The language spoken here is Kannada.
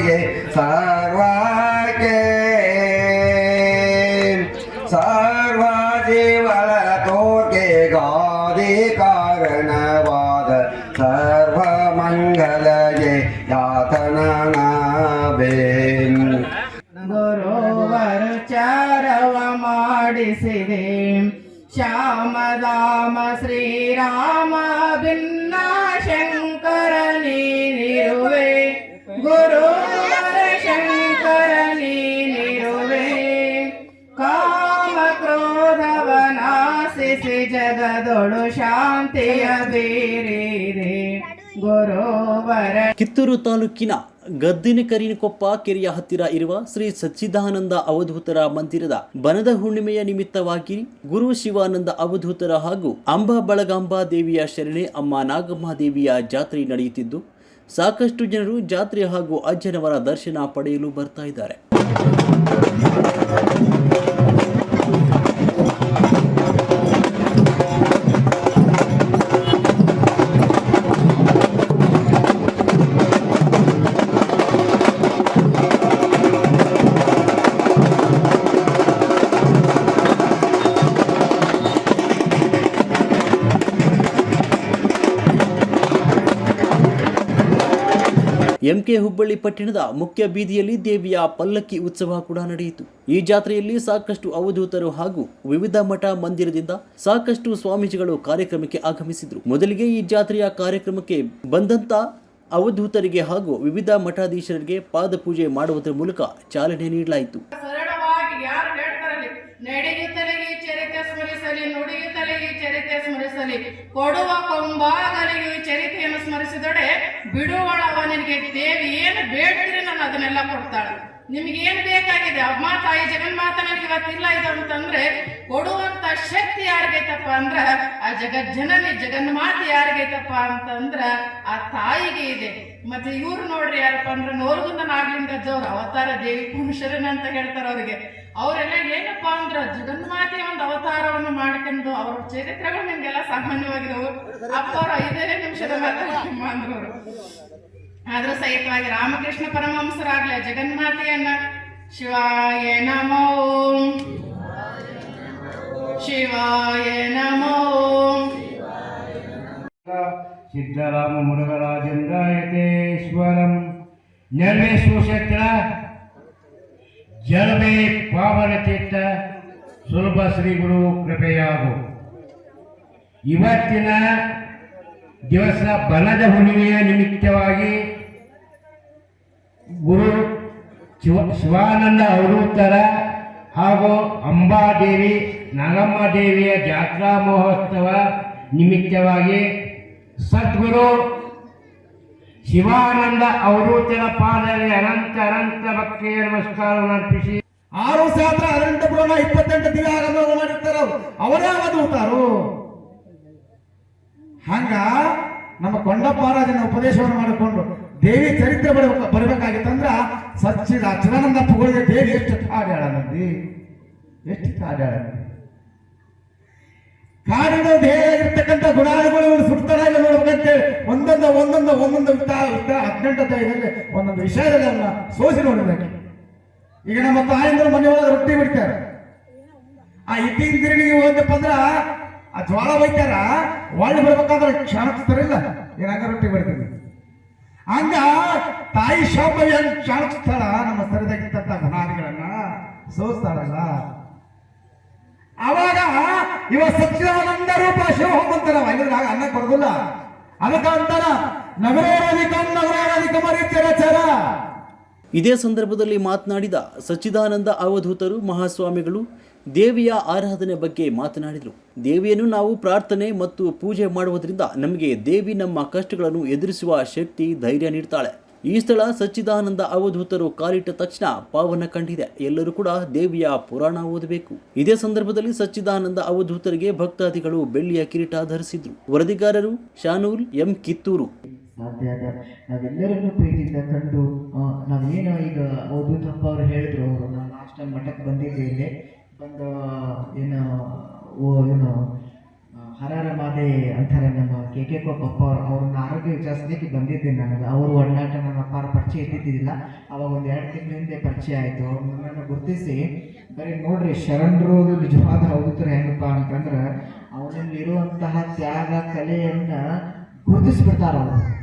ಗಾದಿಗೆ ಸರ್ವಕ್ಕೆ ಸರ್ವ ಜೀವಳ ತೋರ್ಗೆ ಗಾದಿ ಕಾರಣವಾದ ಸರ್ವ ಮಂಗಲಗೆ ಯಾತನಬೇನ್ ಗುರುವರ ಚಾರವ ಮಾಡಿಸಿದೆ ಶ್ಯಾಮದಾಮ ಶ್ರೀರಾಮ ಭಿನ್ನ ಶಂಕರ ನೀನಿರುವೆ ಗುರುವರ ಶಾಂತಿಯ ಬೇರೆ ಗುರುವರ ಕಿತ್ತೂರು ತಾಲೂಕಿನ ಗದ್ದಿನಕರಿನಕೊಪ್ಪ ಕೆರೆಯ ಹತ್ತಿರ ಇರುವ ಶ್ರೀ ಸಚ್ಚಿದಾನಂದ ಅವಧೂತರ ಮಂದಿರದ ಬನದ ಹುಣ್ಣಿಮೆಯ ನಿಮಿತ್ತವಾಗಿ ಗುರು ಶಿವಾನಂದ ಅವಧೂತರ ಹಾಗೂ ಅಂಬಾ ಬಳಗಾಂಬಾ ದೇವಿಯ ಶರಣೆ ಅಮ್ಮ ನಾಗಮ್ಮ ದೇವಿಯ ಜಾತ್ರೆ ನಡೆಯುತ್ತಿದ್ದು, ಸಾಕಷ್ಟು ಜನರು ಜಾತ್ರೆ ಹಾಗೂ ಅಜ್ಜನವರ ದರ್ಶನ ಪಡೆಯಲು ಬರ್ತಾ ಇದ್ದಾರೆ. ಎಂಕೆ ಹುಬ್ಬಳ್ಳಿ ಪಟ್ಟಣದ ಮುಖ್ಯ ಬೀದಿಯಲ್ಲಿ ದೇವಿಯ ಪಲ್ಲಕ್ಕಿ ಉತ್ಸವ ಕೂಡ ನಡೆಯಿತು. ಈ ಜಾತ್ರೆಯಲ್ಲಿ ಸಾಕಷ್ಟು ಅವಧೂತರು ಹಾಗೂ ವಿವಿಧ ಮಠ ಮಂದಿರದಿಂದ ಸಾಕಷ್ಟು ಸ್ವಾಮೀಜಿಗಳು ಕಾರ್ಯಕ್ರಮಕ್ಕೆ ಆಗಮಿಸಿದ್ರು. ಮೊದಲಿಗೆ ಈ ಜಾತ್ರೆಯ ಕಾರ್ಯಕ್ರಮಕ್ಕೆ ಬಂದಂತ ಅವಧೂತರಿಗೆ ಹಾಗೂ ವಿವಿಧ ಮಠಾಧೀಶರಿಗೆ ಪಾದಪೂಜೆ ಮಾಡುವುದರ ಮೂಲಕ ಚಾಲನೆ ನೀಡಲಾಯಿತು. ಚರಿತೆ ಸ್ಮರಿಸಲಿ. ಕೊಡುವ ಕೊಂಬಾಗಲಿಗೆ ಚರಿತೆಯನ್ನು ಸ್ಮರಿಸಿದೊಡೆ ಬಿಡುವಳವನಿಗೆ ದೇವಿ ಏನು ಬೇಡ್ತೀರಿ ನಾನು ಅದನ್ನೆಲ್ಲ ಕೊಡ್ತಾಳೆ. ನಿಮ್ಗೆ ಏನ್ ಬೇಕಾಗಿದೆ? ಅಮ್ಮ, ತಾಯಿ ಜಗನ್ಮಾತ ನನಗೆ ಇವತ್ತಿಲ್ಲ ಇದು ಅಂತಂದ್ರೆ ಕೊಡುವಂತ ಶಕ್ತಿ ಯಾರಿಗೈತಪ್ಪ ಅಂದ್ರ ಆ ಜಗಜ್ಜನನಿ, ಜಗನ್ಮಾತೆ ಯಾರಿಗೈತಪ್ಪ ಅಂತಂದ್ರ ಆ ತಾಯಿಗೆ ಇದೆ. ಮತ್ತೆ ಇವ್ರು ನೋಡ್ರಿ ಯಾರಪ್ಪ ಅಂದ್ರೆ ನೋರ್ಗುಂದ ನಾಗಲಿಂಗ ಜೋರ್ ಅವತಾರ ದೇವಿ ಪುರುಷರನ್ನ ಅಂತ ಹೇಳ್ತಾರ ಅವ್ರಿಗೆ. ಅವರೆಲ್ಲ ಏನಪ್ಪ ಅಂದ್ರ ಜಗನ್ಮಾತೆ ಒಂದು ಅವತಾರವನ್ನು ಮಾಡ್ಕೊಂಡು ಅವ್ರ ಚರಿತ್ರೆಗಳು ನಿಮ್ಗೆಲ್ಲ ಸಾಮಾನ್ಯವಾಗಿದವು ಅಪ್ಪ ಅವ್ರ ಐದೇ ನಿಮಿಷದ ಮಾತಾಡಮ್ಮ ಅಂದ್ರು ಅವ್ರು. ಆದ್ರೂ ಸಹಿತವಾಗಿ ರಾಮಕೃಷ್ಣ ಪರಮಹಂಸರಾಗ್ಲಿ ಆ ಜಗನ್ಮಾತೆಯನ್ನ ಶಿವಾಯ ನಮೋ ಶಿವಾಯ ನಮೋ ಸಿದ್ದರಾಮ ಮುರುಘರಾಜೇಂದ್ರಾಯತೇಶ್ವರಂ ನೆರವೇಶ್ವರ ಕ್ಷೇತ್ರ ಜಲಮೇ ಪಾವನ ಚಿತ್ತ ಸುಲಭ ಶ್ರೀಗಳು ಕೃಪೆಯಾಗು. ಇವತ್ತಿನ ದಿವಸ ಬಲದ ಹುಣ್ಣಿಮೆಯ ನಿಮಿತ್ತವಾಗಿ ಗುರು ಶಿವ ಶಿವಾನಂದ ಅವರೂತರ ಹಾಗೂ ಅಂಬಾದೇವಿ, ನಾಗಮ್ಮ ದೇವಿಯ ಜಾತ್ರಾ ಮಹೋತ್ಸವ ನಿಮಿತ್ತವಾಗಿ ಸದ್ಗುರು ಶಿವಾನಂದ ಅವರೂತರ ಪಾದದಲ್ಲಿ ಅನಂತ ಅನಂತ ಭಕ್ತಿಯ ನಮಸ್ಕಾರವನ್ನು ಅರ್ಪಿಸಿ ಆರು ಸಾವಿರ ಹದಿನೆಂಟು ಪುರಾಣ ಇಪ್ಪತ್ತೆಂಟು ದಿವ್ಯ ಆಗಮನ ಮಾಡಿರ್ತಾರ, ಅವ್ರು. ಅವಧೂತಾರು ಹಂಗ ನಮ್ಮ ಕೊಂಡಪ್ಪ ರಾಜನ ಉಪದೇಶವನ್ನು ಮಾಡಿಕೊಂಡು ದೇವಿ ಚರಿತ್ರೆ ಬರಬೇಕು ಬರಬೇಕಾಗಿತ್ತಂದ್ರ ಸಚ್ಚಿದ ಚಿದಾನಂದ ಪುಗಳಿಗೆ ದೇವಿ ಎಷ್ಟು ಕಾಡ್ಯಾಳನಂದಿ ಎಷ್ಟು ಕಾಡ್ಯಾಳಂದಿ ಕಾಡಿನ ದೇಹದಲ್ಲಿರ್ತಕ್ಕಂಥ ಇವರು ಸುಡ್ತಾರ ಇಲ್ಲ ನೋಡ್ಬೇಕಂತೇಳಿ ಒಂದೊಂದು ಒಂದೊಂದು ಒಂದೊಂದು ವಿತ ವಿತ ಹದಿನೆಂಟು ಒಂದೊಂದು ವಿಷಯದಲ್ಲಿ ಅವನ್ನ ಸೋಸಿ ನೋಡಬೇಕು. ಈಗ ನಮ್ಮ ತಾಯಿಂದ್ರ ಮನೆಯೊಳಗೆ ರೊಟ್ಟಿ ಬಿಡ್ತಾರೆ. ಆ ಇಟ್ಟಿನ ತಿರುಗಿಗೆ ಹೋದಪ್ಪ ಅಂದ್ರ ಆ ಜ್ವಾಳ ಬೈತಾರ, ಒಳ್ಳೆ ಬರ್ಬೇಕಾದ್ರೆ ಕ್ಷಾಣಿಸ್ತಾರಿಲ್ಲ ಏನಾಗ ರೊಟ್ಟಿ ಬಿಡ್ತೀನಿ. ಹಂಗ ತಾಯಿ ಶಾಪ ಹಂಗ ನಮ್ಮ ಸರಿದಾಗಿದ್ದಂತ ಘನಾದಿಗಳನ್ನ ಸೋಸ್ತಾರಲ್ಲ ಅವಾಗ ಇವ ಸಚ್ಚಿದಾನಂದ ರೂಪ ಶಿವ ಹೋಗ್ಬಂತಾರ ಇಲ್ಲಿದ್ರಾಗ ಅನ್ನ ಕೊಡೋದಿಲ್ಲ. ಅದಕ್ಕ ಅಂತಾರ ನಗರೋರಾಧಿಕಂ ಚರ ಚರ ಇದೇ ಸಂದರ್ಭದಲ್ಲಿ ಮಾತನಾಡಿದ ಸಚ್ಚಿದಾನಂದ ಅವಧೂತರು, ಮಹಾಸ್ವಾಮಿಗಳು ದೇವಿಯ ಆರಾಧನೆ ಬಗ್ಗೆ ಮಾತನಾಡಿದರು. ದೇವಿಯನ್ನು ನಾವು ಪ್ರಾರ್ಥನೆ ಮತ್ತು ಪೂಜೆ ಮಾಡುವುದರಿಂದ ನಮಗೆ ದೇವಿ ನಮ್ಮ ಕಷ್ಟಗಳನ್ನು ಎದುರಿಸುವ ಶಕ್ತಿ, ಧೈರ್ಯ ನೀಡ್ತಾಳೆ. ಈ ಸ್ಥಳ ಸಚ್ಚಿದಾನಂದ ಅವಧೂತರು ಕಾಲಿಟ್ಟ ತಕ್ಷಣ ಪಾವನ ಕಂಡಿದೆ. ಎಲ್ಲರೂ ಕೂಡ ದೇವಿಯ ಪುರಾಣ ಓದಬೇಕು. ಇದೇ ಸಂದರ್ಭದಲ್ಲಿ ಸಚ್ಚಿದಾನಂದ ಅವಧೂತರಿಗೆ ಭಕ್ತಾದಿಗಳು ಬೆಳ್ಳಿಯ ಕಿರೀಟ ಧರಿಸಿದ್ರು. ವರದಿಗಾರರು ಶಾನೂಲ್ ಎಂ ಕಿತ್ತೂರು. ಸಾಧ್ಯ ಪ್ರೀತಿಯಿಂದ ಕಂಡು ನಾವೇನು ಈಗ ಓದುತ್ತಪ್ಪ ಅವರು ಹೇಳಿದ್ರು, ಅವರು ನಾನು ಲಾಸ್ಟ್ ಟೈಮ್ ಮಠಕ್ಕೆ ಬಂದಿದ್ದೆ ಇಲ್ಲಿ. ಬಂದು, ಏನು ಏನು ಅಂತಾರೆ ನಮ್ಮ ಕೆ ಕೆ ಕೊಪ್ಪಪ್ಪ ಪಪ್ಪ ಅವ್ರು, ಅವ್ರನ್ನ ಆರೋಗ್ಯ ವಿಚಾರಿಸ್ಲಿಕ್ಕೆ ಬಂದಿದ್ದೆ ನನಗೆ. ಅವರು ಒಡನಾಟ ನನ್ನ ಅಪ್ಪಾರ ಪರಿಚಯ ಇದ್ದಿದ್ದಿಲ್ಲ. ಅವಾಗ ಒಂದು ಎರಡು ತಿಂಗಳ ಹಿಂದೆ ಪರಿಚಯ ಆಯಿತು. ನನ್ನನ್ನು ಗುರುತಿಸಿ, ಬರೀ ನೋಡ್ರಿ, ಶರಣರು ನಿಜವಾದ ಅವತರ ಹೆಂಗಪ್ಪ ಅಂತಂದ್ರೆ ಅವನಲ್ಲಿರುವಂತಹ ತ್ಯಾಗ, ಕಲೆಯನ್ನು ಗುರುತಿಸ್ಬಿಡ್ತಾರ ಅವರು.